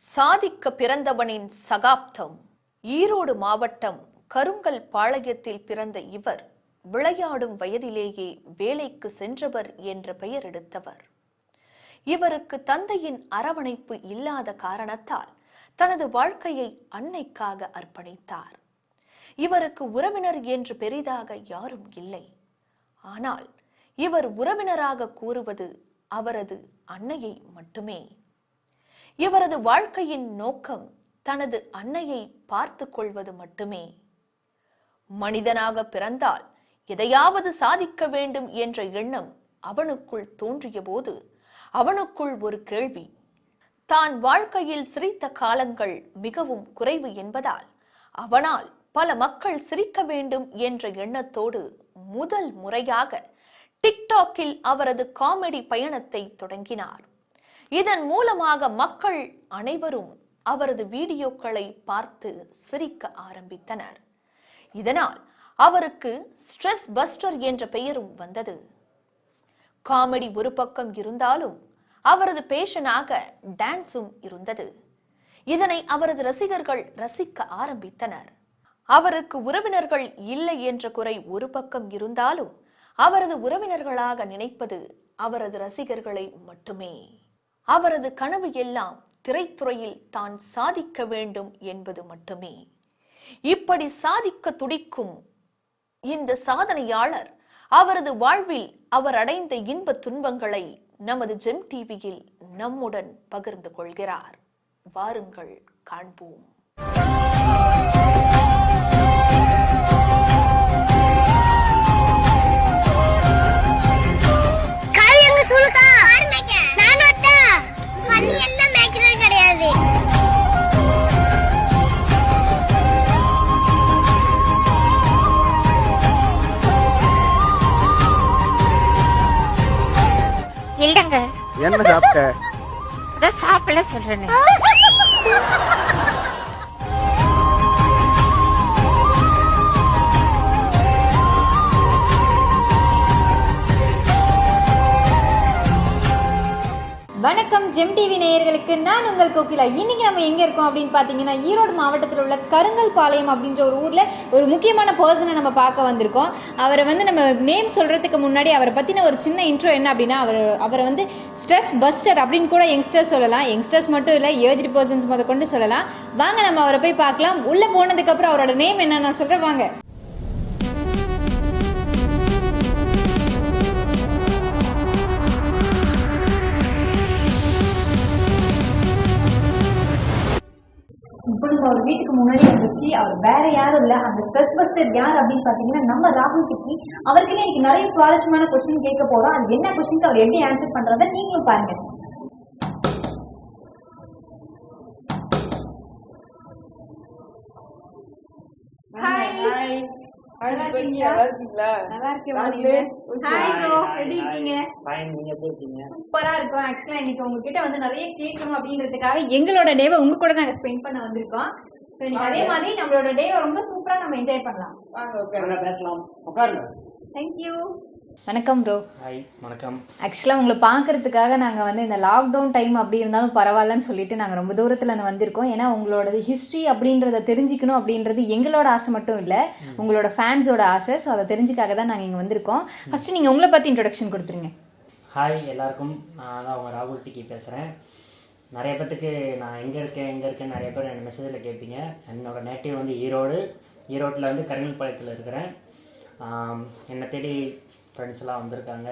சாதிக்க பிறந்தவனின் சகாப்தம். ஈரோடு மாவட்டம் கருங்கல் பாளையத்தில் பிறந்த இவர் விளையாடும் வயதிலேயே வேலைக்கு சென்றவர் என்ற பெயர் எடுத்தவர். இவருக்கு தந்தையின் அரவணைப்பு இல்லாத காரணத்தால் தனது வாழ்க்கையை அன்னைக்காக அர்ப்பணித்தார். இவருக்கு உறவினர் என்று பெரிதாக யாரும் இல்லை. ஆனால் இவர் உறவினராக கூறுவது அவரது அன்னையை மட்டுமே. இவரது வாழ்க்கையின் நோக்கம் தனது அன்னையை பார்த்து கொள்வது மட்டுமே. மனிதனாக பிறந்தால் எதையாவது சாதிக்க வேண்டும் என்ற எண்ணம் அவனுக்குள் தோன்றிய போது அவனுக்குள் ஒரு கேள்வி. தான் வாழ்க்கையில் சிரித்த காலங்கள் மிகவும் குறைவு என்பதால் அவனால் பல மக்கள் சிரிக்க வேண்டும் என்ற எண்ணத்தோடு முதல் முறையாக டிக்டாக்கில் அவரது காமெடி பயணத்தை தொடங்கினார். இதன் மூலமாக மக்கள் அனைவரும் அவரது வீடியோக்களை பார்த்து சிரிக்க ஆரம்பித்தனர். இதனால் அவருக்கு ஸ்ட்ரெஸ் பஸ்டர் என்ற பெயரும் வந்தது. காமெடி ஒரு பக்கம் இருந்தாலும் அவரது பேஷனாக டான்ஸும் இருந்தது. இதனை அவரது ரசிகர்கள் ரசிக்க ஆரம்பித்தனர். அவருக்கு உறவினர்கள் இல்லை என்ற குறை ஒரு பக்கம் இருந்தாலும் அவரது உறவினர்களாக நினைப்பது அவரது ரசிகர்களை மட்டுமே அவரது கனவு எல்லாம் திரைத்துறையில் தான் சாதிக்க வேண்டும் என்பது மட்டுமே. இப்படி சாதிக்க துடிக்கும் இந்த சாதனையாளர் அவரது வாழ்வில் அவர் அடைந்த இன்ப துன்பங்களை நமது ஜெம் டிவியில் நம்முடன் பகிர்ந்து கொள்கிறார். வாருங்கள் காண்போம். அதான் சாப்பிடல வணக்கம். ஜெம் டிவி நேயர்களுக்கு நான் உங்கள் கோகிலா. இன்னைக்கு நம்ம எங்கே இருக்கோம் அப்படின்னு பார்த்தீங்கன்னா ஈரோடு மாவட்டத்தில் உள்ள கருங்கல் பாளையம் அப்படின்ற ஒரு ஊரில் ஒரு முக்கியமான பர்சனை நம்ம பார்க்க வந்திருக்கோம். அவரை வந்து நம்ம நேம் சொல்கிறதுக்கு முன்னாடி அவரை பற்றின ஒரு சின்ன இன்ட்ரோ என்ன அப்படின்னா அவர் அவரை வந்து ஸ்ட்ரெஸ் பஸ்டர் அப்படின்னு கூட யங்ஸ்டர்ஸ் சொல்லலாம். யங்ஸ்டர்ஸ் மட்டும் இல்லை ஏஜ்டு பர்சன்ஸ் முத கொண்டு சொல்லலாம். வாங்க நம்ம அவரை போய் பார்க்கலாம். உள்ளே போனதுக்கப்புறம் அவரோட நேம் என்ன நான் சொல்கிறேன் வாங்க. வந்துச்சு அவர் வேற யாரும் இல்ல. அந்த ஸ்ட்ரெஸ் பஸ்டர் யார் அப்படின்னு பாத்தீங்கன்னா நம்ம ராகுல் கிட்டி அவர்கிட்ட எனக்கு நிறைய சுவாரஸ்யமான கொஸ்டின் கேட்க போறோம். அது என்ன கொஸ்டின் அவர் எப்படி ஆன்சர் பண்றத நீங்களும் பாருங்க. ஹாய் நல்லா இருக்கீங்களா? நல்லா இருக்கேன் நீங்க ஹாய் ப்ரோ எப்படி இருக்கீங்க? சூப்பரா இருக்கும். ஆக்சுவலா இன்னைக்கு உங்ககிட்ட வந்து நிறைய கேட்கணும் அப்படின்றதுக்காக எங்களோட டேவை உங்க கூட நாங்க ஸ்பெண்ட் பண்ண வந்திருக்கோம். அதே மாதிரி நம்மளோட டேவை ரொம்ப சூப்பரா நம்ம என்ஜாய் பண்ணலாம். பேசலாம். உட்காருங்க. தேங்க்யூ வணக்கம் ப்ரோ ஹாய் வணக்கம். ஆக்சுவலாக உங்களை பார்க்கறதுக்காக நாங்கள் வந்து இந்த லாக்டவுன் டைம் அப்படி இருந்தாலும் பரவாயில்லன்னு சொல்லிட்டு நாங்கள் ரொம்ப தூரத்தில் இருந்து வந்திருக்கோம். ஏன்னா உங்களோட ஹிஸ்ட்ரி அப்படின்றத தெரிஞ்சுக்கணும் அப்படின்றது எங்களோட ஆசை மட்டும் இல்லை உங்களோட ஃபேன்ஸோட ஆசை. ஸோ அதை தெரிஞ்சுக்காக தான் நாங்கள் இங்கே வந்திருக்கோம். ஃபஸ்ட்டு நீங்கள் உங்களை பற்றி இன்ட்ரொடக்ஷன் கொடுத்துருங்க. ஹாய் எல்லாருக்கும். நான் தான் உங்கள் ராகுல் டிக்கி பேசுகிறேன் நிறைய பேர்த்துக்கு நான் எங்கே இருக்கேன் எங்கே இருக்கேன் நிறைய பேர் என் மெசேஜில் கேட்பீங்க. என்னோடய நேட்டிவ் வந்து ஈரோடு. ஈரோட்டில் வந்து கருங்கல்பாளையத்தில் இருக்கிறேன். என்னை தேடி ஃப்ரெண்ட்ஸ்லாம் வந்திருக்காங்க.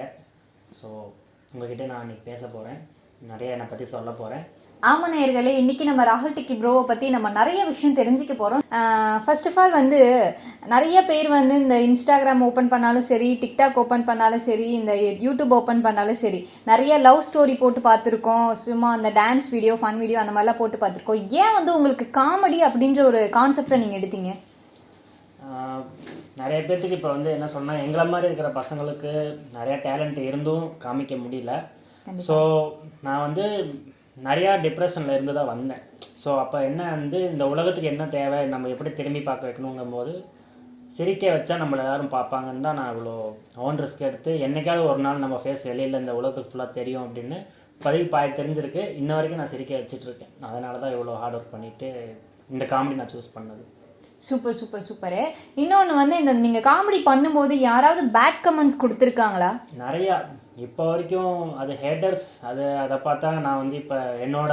ஸோ உங்ககிட்ட நான் இன்றைக்கி பேச போகிறேன் நிறைய என்னை பற்றி சொல்ல போகிறேன் ஆமா நேயர்களே இன்னைக்கு நம்ம ராகுல் டிக்கி ப்ரோவை பற்றி நம்ம நிறைய விஷயம் தெரிஞ்சுக்க போகிறோம் ஃபர்ஸ்ட் ஆஃப் ஆல் வந்து நிறைய பேர் வந்து இந்த இன்ஸ்டாகிராம் ஓப்பன் பண்ணாலும் சரி டிக்டாக் ஓப்பன் பண்ணாலும் சரி இந்த யூடியூப் ஓப்பன் பண்ணாலும் சரி நிறைய லவ் ஸ்டோரி போட்டு பார்த்துருக்கோம். சும்மா அந்த டான்ஸ் வீடியோ ஃபன் வீடியோ அந்த மாதிரிலாம் போட்டு பார்த்துருக்கோம். ஏன் வந்து உங்களுக்கு காமெடி அப்படின்ற ஒரு கான்செப்டை நீங்கள் எடுத்தீங்க? நிறைய பேர்த்துக்கு இப்போ வந்து என்ன சொன்னால் எங்களை மாதிரி இருக்கிற பசங்களுக்கு நிறைய டேலண்ட் இருந்தும் காமிக்க முடியல. ஸோ நான் வந்து நிறையா டிப்ரெஷனில் இருந்து தான் வந்தேன். ஸோ அப்போ என்ன வந்து இந்த உலகத்துக்கு என்ன தேவை நம்ம எப்படி திரும்பி பார்க்க வைக்கணுங்கும் போது சிரிக்க வச்சா நம்மளை எல்லாரும் பார்ப்பாங்கன்னு தான் நான் இவ்வளோ ஓன் ரிஸ்க் எடுத்து என்னைக்காவது ஒரு நாள் நம்ம ஃபேஸ் வெளியில் இந்த உலகத்துக்கு ஃபுல்லாக தெரியும் அப்படின்னு பதிவு பாய் தெரிஞ்சிருக்கு. இன்ன வரைக்கும் நான் சிரிக்க வச்சிட்டு இருக்கேன். அதனால தான் இவ்வளோ ஹார்ட் ஒர்க் பண்ணிட்டு இந்த காமெடி நான் சூஸ் பண்ணது. Super super super. இன்னொன்று வந்து இந்த நீங்கள் காமெடி பண்ணும்போது யாராவது பேட் கமெண்ட்ஸ் கொடுத்துருக்காங்களா? நிறையா. இப்போ வரைக்கும் அது ஹேட்டர்ஸ் அது அதை பார்த்தா நான் வந்து இப்போ என்னோட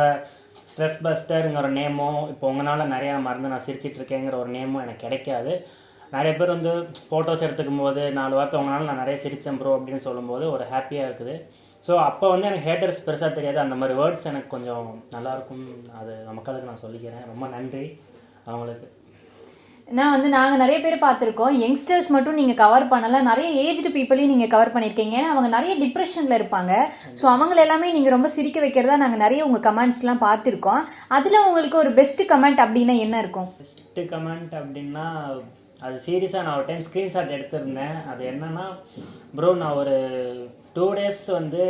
ஸ்ட்ரெஸ் பஸ்டருங்கிற ஒரு நேமோ இப்போ உங்களால் நிறையா மறந்து நான் சிரிச்சிட்டு இருக்கேங்கிற ஒரு நேமோ எனக்கு கிடைக்காது. நிறைய பேர் வந்து ஃபோட்டோஸ் எடுத்துக்கும் போது நாலு வாரத்தை உங்களால் நான் நிறைய சிரிச்சேன் ப்ரோ அப்படின்னு சொல்லும்போது ஒரு ஹாப்பியாக இருக்குது. ஸோ அப்போ வந்து எனக்கு ஹேட்டர்ஸ் பெருசாக தெரியாது. அந்த மாதிரி வேர்ட்ஸ் எனக்கு கொஞ்சம் நல்லாயிருக்கும் அது மக்களுக்கு நான் சொல்லிக்கிறேன். ரொம்ப நன்றி அவங்களுக்கு. நான் வந்து நாங்கள் நிறைய பேர் பார்த்துருக்கோம். யங்ஸ்டர்ஸ் மட்டும் நீங்கள் கவர் பண்ணலை. நிறைய ஏஜ்டு பீப்புளையும் நீங்கள் கவர் பண்ணியிருக்கீங்க. ஏன்னா அவங்க நிறைய டிப்ரெஷனில் இருப்பாங்க. ஸோ அவங்கள எல்லாமே நீங்கள் ரொம்ப சிரிக்க வைக்கிறதா நாங்கள் நிறைய உங்கள் கமெண்ட்ஸ்லாம் பார்த்துருக்கோம். அதில் உங்களுக்கு ஒரு பெஸ்ட் கமெண்ட் அப்படின்னா என்ன இருக்கும்? பெஸ்ட்டு கமெண்ட் அப்படின்னா அது சீரியஸாக நான் ஒரு டைம் ஸ்க்ரீன்ஷாட் எடுத்திருந்தேன். அது என்னன்னா ப்ரோ நான் ஒரு டூ டேஸ் வந்து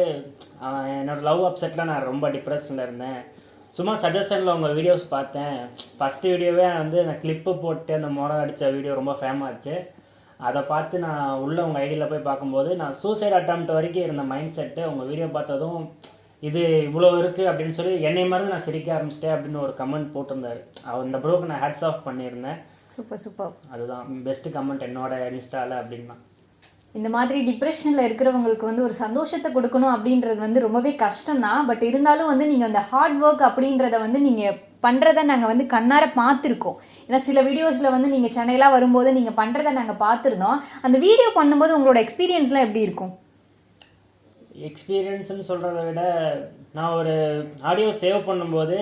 என்னோடய என்னோட லவ் அப்செட்டில் நான் ரொம்ப டிப்ரெஷனில் இருந்தேன். சும்மா சஜஷனில் உங்கள் வீடியோஸ் பார்த்தேன். ஃபஸ்ட்டு வீடியோவே வந்து அந்த கிளிப்பு போட்டு அந்த முறை அடித்த வீடியோ ரொம்ப ஃபேமஸ் ஆச்சு. அதை பார்த்து நான் உள்ள உங்கள் ஐடியில் போய் பார்க்கும்போது நான் சூசைட் அட்டம்ப்ட் வரைக்கும் இருந்த மைண்ட் செட்டு உங்கள் வீடியோ பார்த்ததும் இது இவ்வளோ இருக்குது அப்படின்னு சொல்லி என்னை மாதிரி நான் சிரிக்க ஆரம்பிச்சிட்டேன் அப்படின்னு ஒரு கமெண்ட் போட்டிருந்தாரு. அவர் இந்த ப்ரோக்கு நான் ஹேட்ஸ் ஆஃப் பண்ணியிருந்தேன். சூப்பர் சூப்பர் அதுதான் பெஸ்ட் கமெண்ட் என்னோட இன்ஸ்டாவில் அப்படின்னா. இந்த மாதிரி டிப்ரெஷனில் இருக்கிறவங்களுக்கு வந்து ஒரு சந்தோஷத்தை கொடுக்கணும் அப்படின்றது வந்து ரொம்பவே கஷ்டம் தான் பட் இருந்தாலும் வந்து நீங்கள் அந்த ஹார்ட் ஒர்க் அப்படின்றத வந்து நீங்கள் பண்ணுறத நாங்கள் வந்து கண்ணார பார்த்துருக்கோம். ஏன்னா சில வீடியோஸில் வந்து நீங்கள் சென்னையெல்லாம் வரும்போது நீங்கள் பண்ணுறத நாங்கள் பார்த்துருந்தோம். அந்த வீடியோ பண்ணும்போது உங்களோட எக்ஸ்பீரியன்ஸ்லாம் எப்படி இருக்கும்? எக்ஸ்பீரியன்ஸ்னு சொல்கிறத விட நான் ஒரு ஆடியோ சேவ் பண்ணும்போது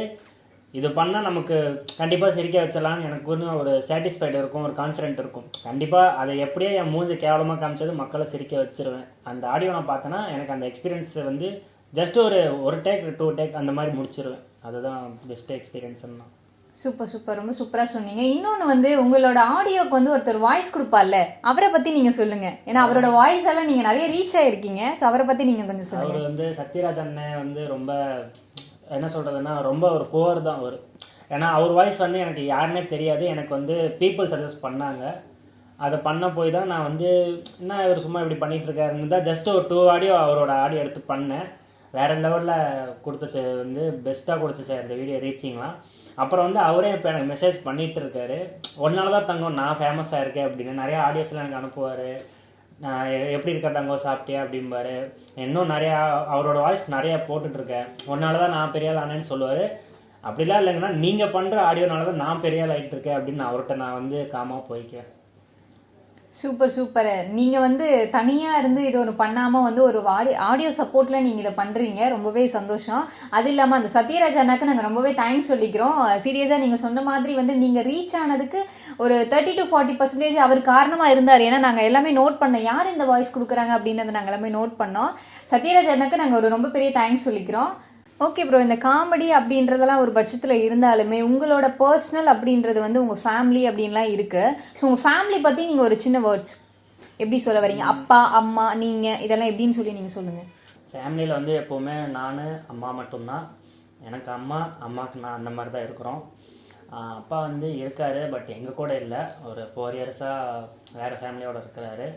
இது பண்ணால் நமக்கு கண்டிப்பாக சிரிக்க வச்சிடலாம்னு எனக்கு ஒன்று ஒரு சாட்டிஸ்ஃபைடு இருக்கும் ஒரு கான்ஃபிடென்ட் இருக்கும். கண்டிப்பாக அதை எப்படியே என் மூஞ்சி கேவலமாக காமிச்சது மக்களை சிரிக்க வச்சிருவேன். அந்த ஆடியோ நான் பார்த்தேன்னா எனக்கு அந்த எக்ஸ்பீரியன்ஸ் வந்து ஜஸ்ட் ஒரு ஒரு டேக் டூ டேக் அந்த மாதிரி முடிச்சிருவேன். அதுதான் பெஸ்ட் எக்ஸ்பீரியன்ஸ்ன்னு தான் சூப்பர் சூப்பர். ரொம்ப சூப்பராக சொன்னீங்க. இன்னொன்று வந்து உங்களோட ஆடியோக்கு வந்து ஒருத்தர் வாய்ஸ் கொடுப்பார்ல அவரை பற்றி நீங்கள் சொல்லுங்கள் ஏன்னா அவரோட வாய்ஸ் எல்லாம் நீங்கள் நிறைய ரீச் ஆகிருக்கீங்க ஸோ அவரை பற்றி நீங்கள் கொஞ்சம் சொல்லுங்கள் அவர் வந்து சத்யராஜ் அண்ணன் வந்து ரொம்ப என்ன சொல்கிறதுன்னா ரொம்ப ஒரு புவர் தான் அவர். ஏன்னா அவர் வாய்ஸ் வந்து எனக்கு யாருன்னே தெரியாது. எனக்கு வந்து பீப்புள் சஜஸ்ட் பண்ணாங்க. அதை பண்ண போய் தான் நான் வந்து என்ன இவர் சும்மா இப்படி பண்ணிகிட்ருக்காருன்னு தான் ஜஸ்ட் ஒரு டூ ஆடியோ அவரோட ஆடியோ எடுத்து பண்ணேன். வேறு லெவலில் கொடுத்துச்சு வந்து பெஸ்ட்டாக கொடுத்துச்சு அந்த வீடியோ ரீச்சிங்லாம் அப்புறம் வந்து அவரே இப்போ எனக்கு மெசேஜ் பண்ணிகிட்டு இருக்காரு. ஒரு தான் தங்கம் நான் ஃபேமஸாக இருக்கேன் அப்படின்னு நிறைய ஆடியோஸ்லாம் எனக்கு அனுப்புவார். எப்படி இருக்க தங்கம் சாப்பிட்டியா அப்படிம்பாரு. இன்னும் நிறையா அவரோட வாய்ஸ் நிறையா போட்டுட்ருக்கேன். ஒன்னால தான் நான் பெரிய ஆள் ஆனேன்னு சொல்லுவார். அப்படிலாம் இல்லைங்கன்னா நீங்கள் பண்ணுற ஆடியோனால தான் நான் பெரிய ஆள் ஆகிட்டு இருக்கேன் அப்படின்னு அவர்கிட்ட நான் வந்து காமாக போய்க்குவேன் சூப்பர் சூப்பர். நீங்கள் வந்து தனியாக இருந்து இது ஒரு பண்ணாமல் வந்து ஒரு ஆடி ஆடியோ சப்போர்ட்டில் நீங்கள் இதை பண்ணுறீங்க ரொம்பவே சந்தோஷம். அது இல்லாமல் அந்த சத்யராஜ் அண்ணாக்கு நாங்கள் ரொம்பவே தேங்க்ஸ் சொல்லிக்கிறோம். சீரியஸாக நீங்கள் சொன்ன மாதிரி வந்து நீங்கள் ரீச் ஆனதுக்கு ஒரு தேர்ட்டி டு ஃபார்ட்டி பர்சன்டேஜ் அவர் காரணமாக இருந்தார். ஏன்னா நாங்கள் எல்லாமே நோட் பண்ணோம். யார் இந்த வாய்ஸ் கொடுக்குறாங்க அப்படின்றத நாங்கள் எல்லாமே நோட் பண்ணோம். சத்யராஜ் அண்ணாக்கு நாங்கள் ஒரு ரொம்ப பெரிய தேங்க்ஸ் சொல்லிக்கிறோம். ஓகே ப்ரோ இந்த காமெடி அப்படின்றதெல்லாம் ஒரு பட்சத்தில் இருந்தாலுமே உங்களோட பர்சனல் அப்படின்றது வந்து உங்கள் ஃபேமிலி அப்படின்லாம் இருக்குது ஸோ உங்கள் ஃபேமிலி பற்றி நீங்கள் ஒரு சின்ன வேர்ட்ஸ் எப்படி சொல்ல வரீங்க? அப்பா அம்மா நீங்கள் இதெல்லாம் எப்படின்னு சொல்லி நீங்கள் சொல்லுங்கள் ஃபேமிலியில் வந்து எப்போவுமே நான் அம்மா மட்டும்தான். எனக்கு அம்மா அம்மாவுக்கு நான் அந்த மாதிரி தான் இருக்கிறோம் அப்பா வந்து இருக்காரு பட் எங்கள் கூட இல்லை. ஒரு ஃபோர் இயர்ஸாக வேறு ஃபேமிலியோடு இருக்கிறாரு.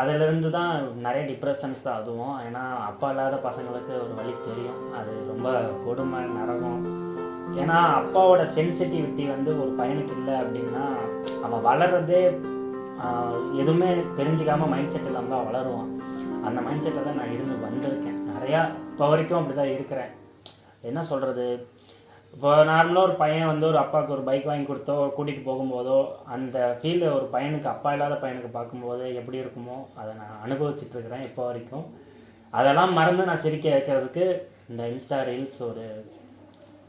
அதிலிருந்து தான் நிறைய டிப்ரெஷன்ஸ் தான். அதுவும் ஏன்னா அப்பா இல்லாத பசங்களுக்கு ஒரு வழி தெரியும். அது ரொம்ப கொடுமை நடக்கும் ஏன்னா அப்பாவோட சென்சிட்டிவிட்டி வந்து ஒரு பையனுக்கு இல்லை அப்படின்னா அவன் வளர்றதே எதுவுமே தெரிஞ்சுக்காம மைண்ட் செட் இல்லாமல் தான் வளருவான். அந்த மைண்ட் செட்டில் தான் நான் இருந்து வந்திருக்கேன். நிறையா இப்போ வரைக்கும் அப்படி தான் இருக்கிறேன். என்ன சொல்கிறது இப்போ நார்மலாக ஒரு பையன் வந்து ஒரு அப்பாவுக்கு ஒரு பைக் வாங்கி கொடுத்தோ கூட்டிகிட்டு போகும்போதோ அந்த ஃபீல் ஒரு பையனுக்கு அப்பா இல்லாத பையனுக்கு பார்க்கும்போது எப்படி இருக்குமோ அதை நான் அனுபவிச்சுட்டு இருக்கிறேன் இப்போ வரைக்கும். அதெல்லாம் மறந்து நான் சிரிக்க வைக்கிறதுக்கு இந்த இன்ஸ்டா ரீல்ஸ் ஒரு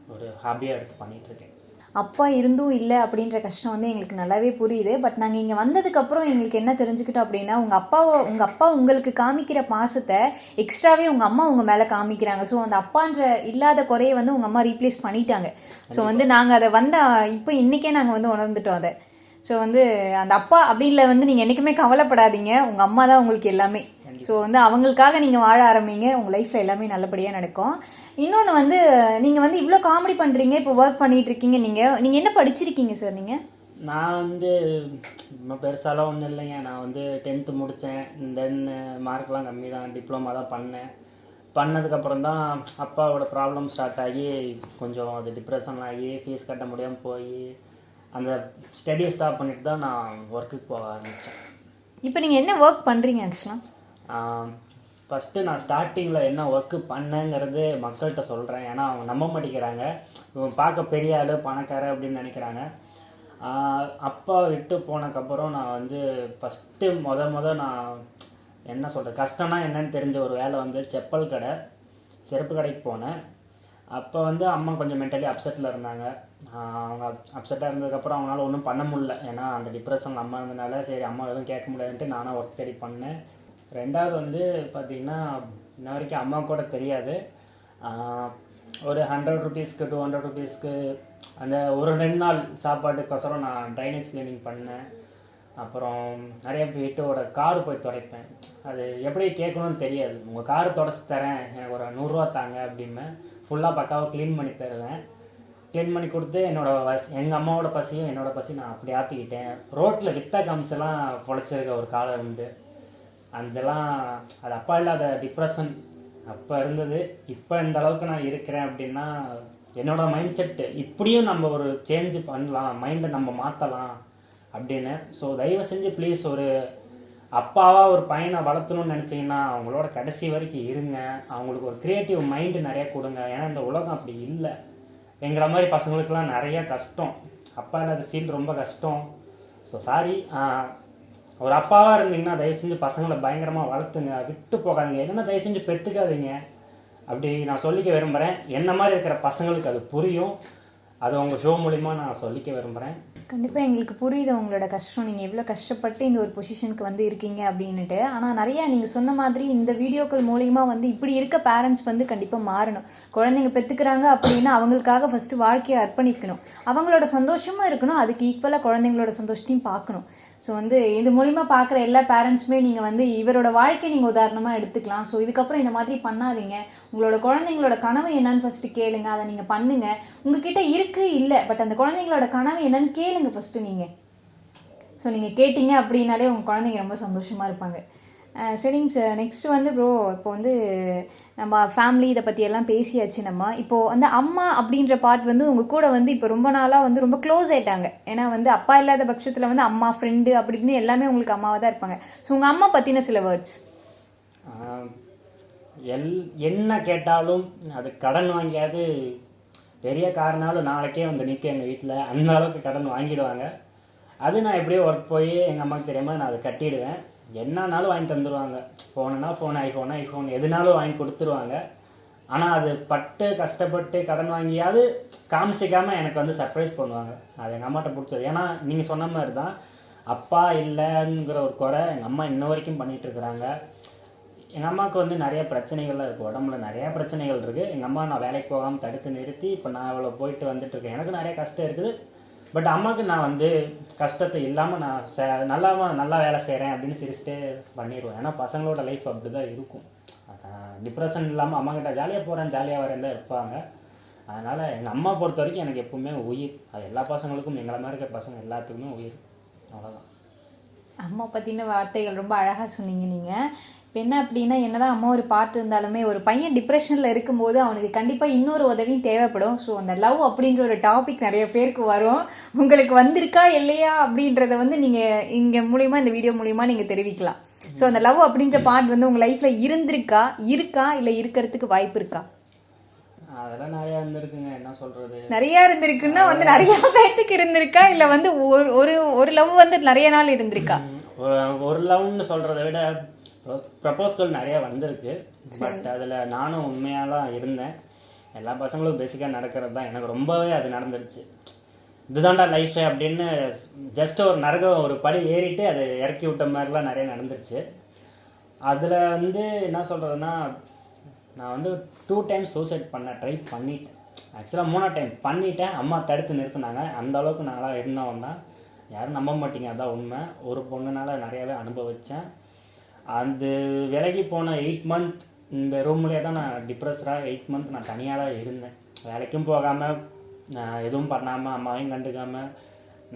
ஒரு ஹாபியாக எடுத்து பண்ணிகிட்ருக்கேன் அப்பா இருந்தும் இல்லை அப்படின்ற கஷ்டம் வந்து எங்களுக்கு நல்லாவே புரியுது. பட் நாங்கள் இங்கே வந்ததுக்கப்புறம் எங்களுக்கு என்ன தெரிஞ்சுக்கிட்டோம் அப்படின்னா உங்கள் அப்பாவோ உங்கள் அப்பா உங்களுக்கு காமிக்கிற பாசத்தை எக்ஸ்ட்ராவே உங்கள் அம்மா உங்கள் மேலே காமிக்கிறாங்க. ஸோ அந்த அப்பான்ற இல்லாத குறையை வந்து உங்கள் அம்மா ரீப்ளேஸ் பண்ணிட்டாங்க. ஸோ வந்து நாங்கள் அதை வந்த இப்போ இன்றைக்கே நாங்கள் வந்து உணர்ந்துட்டோம் அதை. ஸோ வந்து அந்த அப்பா அப்படின்ல வந்து நீங்கள் என்றைக்குமே கவலைப்படாதீங்க. உங்கள் அம்மா தான் உங்களுக்கு எல்லாமே. ஸோ வந்து அவங்களுக்காக நீங்கள் வாழ ஆரம்பிங்க. உங்கள் லைஃப்பில் எல்லாமே நல்லபடியாக நடக்கும். இன்னொன்று வந்து நீங்கள் வந்து இவ்வளோ காமெடி பண்ணுறீங்க இப்போ ஒர்க் பண்ணிட்டு இருக்கீங்க நீங்கள் நீங்கள் என்ன படிச்சிருக்கீங்க சார் நீங்கள் நான் வந்து ரொம்ப பெருசாலாம் ஒன்றும் இல்லைங்க. நான் வந்து டென்த்து முடித்தேன் தென் மார்க்லாம் கம்மி தான் டிப்ளமா தான் பண்ணேன். பண்ணதுக்கப்புறம் தான் அப்பாவோட ப்ராப்ளம் ஸ்டார்ட் ஆகி கொஞ்சம் அது டிப்ரெஷன் ஆகி ஃபீஸ் கட்ட முடியாமல் போய் அந்த ஸ்டடியை ஸ்டாப் பண்ணிட்டு தான் நான் ஒர்க்குக்கு போக ஆரம்பித்தேன் இப்போ நீங்கள் என்ன ஒர்க் பண்ணுறீங்க ஆக்சுவலாக ஃபஸ்ட்டு நான் ஸ்டார்டிங்கில் என்ன ஒர்க்கு பண்ணேங்கிறது மக்கள்கிட்ட சொல்கிறேன் ஏன்னா அவங்க நம்ப மாட்டேங்கிறாங்க. இவன் பார்க்க பெரிய ஆள் பணக்கார அப்படின்னு நினைக்கிறாங்க. அப்பா விட்டு போனதுக்கப்புறம் நான் வந்து ஃபஸ்ட்டு மொத முத நான் என்ன சொல்கிறேன் கஷ்டம்னா என்னன்னு தெரிஞ்ச ஒரு வேலை வந்து செப்பல் கடை செருப்பு கடைக்கு போனேன். அப்போ வந்து அம்மா கொஞ்சம் மென்டலி அப்செட்டில் இருந்தாங்க. அவங்க அப்செட்டாக இருந்ததுக்கப்புறம் அவங்களால ஒன்றும் பண்ண முடியல. ஏன்னா அந்த டிப்ரெஷன் அம்மா இருந்தனால சரி அம்மா எதுவும் கேட்க முடியாதுன்ட்டு நானும் ஒர்க் தேடி பண்ணேன். ரெண்டாவது வந்து பார்த்திங்கன்னா இன்ன வரைக்கும் அம்மா கூட தெரியாது. ஒரு ஹண்ட்ரட் ருபீஸ்க்கு டூ ஹண்ட்ரட் ருபீஸ்க்கு அந்த ஒரு ரெண்டு நாள் சாப்பாட்டுக்கொசரம் நான் ட்ரைனேஜ் க்ளீனிங் பண்ணேன். அப்புறம் நிறைய வீட்டோட கார் போய் துடைப்பேன். அது எப்படி கேட்கணும்னு தெரியாது. உங்கள் கார் தொடச்சி தரேன். எனக்கு ஒரு நூறுரூவா தாங்க அப்படிம்பேன் ஃபுல்லாக பக்காவாக க்ளீன் பண்ணி தருவேன். க்ளீன் பண்ணி கொடுத்து என்னோட பசி எங்கள் அம்மாவோட பசியும் என்னோட பசியும் நான் அப்படி ஆற்றிக்கிட்டேன் ரோட்டில் வித்தா காமிச்செல்லாம் பொழைச்சிருக்க ஒரு காலம் உண்டு அதெல்லாம் அது அப்பா இல்லாத டிப்ரெஷன் அப்போ இருந்தது. இப்போ இந்த அளவுக்கு நான் இருக்கிறேன் அப்படின்னா என்னோட மைண்ட் செட்டு இப்படியும் நம்ம ஒரு சேஞ்ச் பண்ணலாம். மைண்டை நம்ம மாற்றலாம் அப்படின்னு. ஸோ தயவு செஞ்சு ப்ளீஸ் ஒரு அப்பாவாக ஒரு பையனை வளர்த்தணும்னு நினச்சிங்கன்னா அவங்களோட கடைசி வரைக்கும் இருங்க. அவங்களுக்கு ஒரு க்ரியேட்டிவ் மைண்டு நிறைய கொடுங்க. ஏன்னா இந்த உலகம் அப்படி இல்லை. எங்களை மாதிரி பசங்களுக்கெல்லாம் நிறைய கஷ்டம். அப்பா இல்லாத ஃபீல் ரொம்ப கஷ்டம். ஸோ சாரி ஒரு அப்பாவாக இருந்தீங்கன்னா தயவு செஞ்சு பசங்களை பயங்கரமாக வளர்த்துங்க விட்டு போகாதீங்க. இல்லைன்னா தயவு செஞ்சு பெற்றுக்காதீங்க அப்படி நான் சொல்லிக்க விரும்புகிறேன் என்ன மாதிரி இருக்கிற பசங்களுக்கு அது புரியும். அது உங்கள் ஷோ மூலிமா நான் சொல்லிக்க விரும்புகிறேன் கண்டிப்பாக எங்களுக்கு புரியுது உங்களோட கஷ்டம். நீங்கள் எவ்வளோ கஷ்டப்பட்டு இந்த ஒரு பொசிஷனுக்கு வந்து இருக்கீங்க அப்படின்னுட்டு. ஆனால் நிறையா நீங்கள் சொன்ன மாதிரி இந்த வீடியோக்கள் மூலிமா வந்து இப்படி இருக்க பேரண்ட்ஸ் வந்து கண்டிப்பாக மாறணும். குழந்தைங்க பெற்றுக்கிறாங்க அப்படின்னா அவங்களுக்காக ஃபஸ்ட்டு வாழ்க்கையை அர்ப்பணிக்கணும். அவங்களோட சந்தோஷமும் இருக்கணும். அதுக்கு ஈக்குவலாக குழந்தைங்களோட சந்தோஷத்தையும் பார்க்கணும். ஸோ வந்து இது மூலிமா பார்க்குற எல்லா பேரண்ட்ஸுமே நீங்கள் வந்து இவரோட வாழ்க்கை நீங்கள் உதாரணமாக எடுத்துக்கலாம். ஸோ இதுக்கப்புறம் இந்த மாதிரி பண்ணாதீங்க. உங்களோட குழந்தைங்களோட கனவு என்னன்னு ஃபஸ்ட்டு கேளுங்க. அதை நீங்கள் பண்ணுங்க. உங்ககிட்ட இருக்கு இல்லை பட் அந்த குழந்தைங்களோட கனவு என்னன்னு கேளுங்க ஃபஸ்ட்டு நீங்கள் ஸோ நீங்கள் கேட்டிங்க அப்படின்னாலே உங்கள் குழந்தைங்க ரொம்ப சந்தோஷமாக இருப்பாங்க. சரிங்க சார் நெக்ஸ்ட் வந்து ப்ரோ இப்போ வந்து நம்ம ஃபேமிலி இதை பற்றி எல்லாம் பேசியாச்சு நம்ம. இப்போது வந்து அம்மா அப்படின்ற பார்ட் வந்து உங்கள் கூட வந்து இப்போ ரொம்ப நாளாக வந்து ரொம்ப க்ளோஸ் ஆயிட்டாங்க. ஏன்னா வந்து அப்பா இல்லாத பட்சத்தில் வந்து அம்மா ஃப்ரெண்டு அப்படி இப்படின்னு எல்லாமே உங்களுக்கு அம்மாவாக தான் இருப்பாங்க. ஸோ உங்கள் அம்மா பற்றின சில வேர்ட்ஸ் எல் என்ன கேட்டாலும் அது கடன் வாங்கியாவது பெரிய காரணாலும் நாளைக்கே வந்து நிற்க எங்கள் வீட்டில் அந்த அளவுக்கு கடன் வாங்கிடுவாங்க. அது நான் எப்படியோ ஒர்க் போய் எங்கள் அம்மாவுக்கு தெரியாமல் நான் அதை கட்டிடுவேன். என்னன்னாலும் வாங்கி தந்துடுவாங்க ஃபோனுனா ஃபோன் ஐஃபோனா ஐஃபோன் எதுனாலும் வாங்கி கொடுத்துருவாங்க. ஆனால் அது பட்டு கஷ்டப்பட்டு கடன் வாங்கியாவது காமிச்சிக்காமல் எனக்கு வந்து சர்ப்ரைஸ் பண்ணுவாங்க. அது எங்கள் அம்மாட்ட பிடிச்சது. ஏன்னா நீங்கள் சொன்ன மாதிரி தான் அப்பா இல்லைங்கிற ஒரு குறை எங்கள் அம்மா இன்ன வரைக்கும் பண்ணிகிட்ருக்குறாங்க எங்கள் அம்மாவுக்கு வந்து நிறைய பிரச்சனைகள்லாம் இருக்குது உடம்புல நிறைய பிரச்சனைகள் இருக்குது எங்கள் அம்மா நான் வேலைக்கு போகாமல் தடுத்து நிறுத்தி இப்போ நான் அவ்வளோ போயிட்டு வந்துட்டு இருக்கேன். எனக்கு நிறைய கஷ்டம் இருக்குது. பட் அம்மாவுக்கு நான் வந்து கஷ்டத்தை இல்லாமல் நான் சே நல்லா நல்லா வேலை செய்கிறேன் அப்படின்னு சிரிச்சுட்டே பண்ணிடுவேன் ஏன்னா பசங்களோட லைஃப் அப்படி தான் இருக்கும். அதான் டிப்ரெஷன் இல்லாமல் அம்மாக்கிட்ட ஜாலியாக போகிறேன் ஜாலியாக வரேன் தான் இருப்பாங்க. அதனால் எங்கள் அம்மா பொறுத்த வரைக்கும் எனக்கு எப்பவுமே உயிர். அது எல்லா பசங்களுக்கும் எங்களை மாதிரி இருக்க பசங்க எல்லாத்துக்குமே உயிர். அவ்வளோதான் அம்மா பற்றின வார்த்தைகள் ரொம்ப அழகாக சொன்னீங்க நீங்கள் இப்போ என்ன அப்படின்னா என்னதான் அம்மா ஒரு பாட்டு இருந்தாலுமே ஒரு பையன் டிப்ரெஷனில் இருக்கும்போது அவனுக்கு கண்டிப்பாக இன்னொரு உதவியும் தேவைப்படும். ஸோ அந்த லவ் அப்படின்ற ஒரு டாபிக் நிறைய பேருக்கு வரும். உங்களுக்கு வந்திருக்கா இல்லையா அப்படின்றத வந்து நீங்கள் இங்கே மூலியமாக இந்த வீடியோ மூலியமா நீங்கள் தெரிவிக்கலாம். ஸோ அந்த லவ் அப்படின்ற பாட் வந்து உங்கள் லைஃப்பில் இருந்திருக்கா இருக்கா இல்லை இருக்கிறதுக்கு வாய்ப்பு இருக்கா? அதெல்லாம் நிறையா இருந்திருக்குங்க. என்ன சொல்கிறது நிறைய இருந்திருக்குன்னா வந்து நிறைய பேர்த்துக்கு இருந்திருக்கா? இல்லை வந்து ஒரு ஒரு ஒரு லவ் வந்து நிறைய நாள் இருந்திருக்கா? ஒரு- லவ்னு சொல்கிறத விட ப்ரப்போஸ்கள் நிறைய வந்திருக்கு. பட் அதில் நானும் உண்மையாலாம் இருந்தேன். எல்லா பசங்களும் பேசிக்காக நடக்கிறது தான் எனக்கு ரொம்பவே அது நடந்துருச்சு. இதுதான்டா லைஃபு அப்படின்னு ஜஸ்ட் ஒரு நரகம் ஒரு படி ஏறிட்டு அதை இறக்கி விட்ட மாதிரிலாம் நிறைய நடந்துருச்சு. அதில் வந்து என்ன சொல்கிறதுனா நான் வந்து டூ டைம்ஸ் சூசைட் பண்ண ட்ரை பண்ணிட்டேன். ஆக்சுவலாக மூணா டைம் பண்ணிட்டேன். அம்மா தடுத்து நிறுத்தினாங்க. அந்த அளவுக்கு நாங்களாம் இருந்தவன் தான். யாரும் நம்ப மாட்டீங்க. அதான் உண்மை. ஒரு பொண்ணுனால நிறையாவே அனுபவித்தேன் அந்த விலகி போன எயிட் மந்த் இந்த ரூம்லேயே தான் நான் டிப்ரெஸ்டாக எயிட் மந்த் நான் தனியாக தான் இருந்தேன். வேலைக்கும் போகாமல் எதுவும் பண்ணாமல் அம்மாவையும் கண்டுக்காமல்